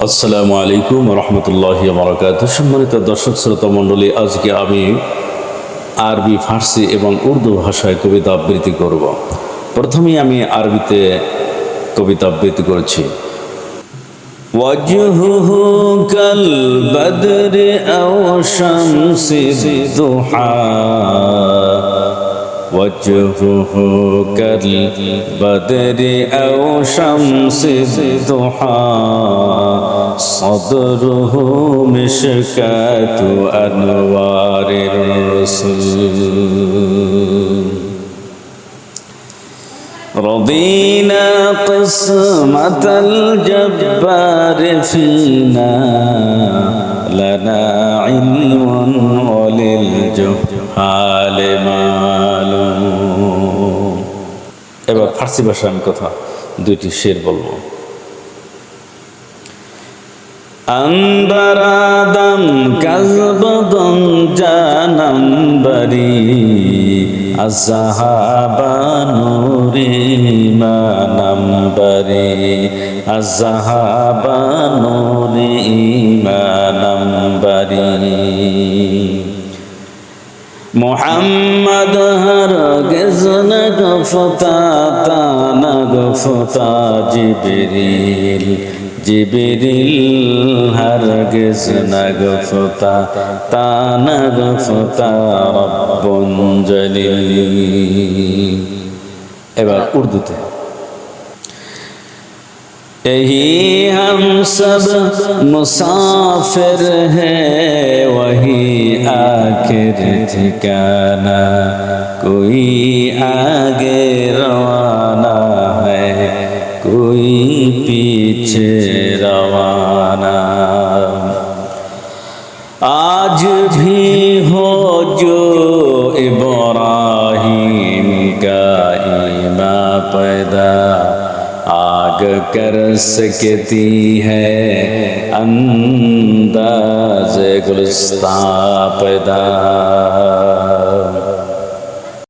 আসসালামু আলাইকুম রহমতুল্লাহ বরকাত সম্মানিত দর্শক শ্রোতা মণ্ডলী আজকে আমি আরবি ফার্সি এবং উর্দু ভাষায় কবিতা আবৃত্তি করব প্রথমেই আমি আরবিতে কবিতা আবৃত্তি করছি وجهه كالبدر أو شمس الضحى وجهه كالبدر أو شمس الضحى. صدره مشكاة أنوار الرسل. رضينا قسمة الجبار فينا. لنا علم وللجهال আলে এবার ফার্সি ভাষায় আমি কথা, দুইটি শের বলব। আন্দরাদম কাজবদম জানম বরি আজহাবানুরি মানম বরি আজহাবানুরি মোহাম্মদ হরগিজ নগফতা তা নগফতা জিবরিল জিবরিল হরগিজ নগফতা তা নগফতা রব্বুন জলিল এবার উর্দুতে यही हम सब मुसाफिर हैं वही आखिर ठिकाना कोई आगे रवाना है कोई पीछे रवाना आज भी हो जो आग कर सकती है अंदाज गुलस्ता पैदा।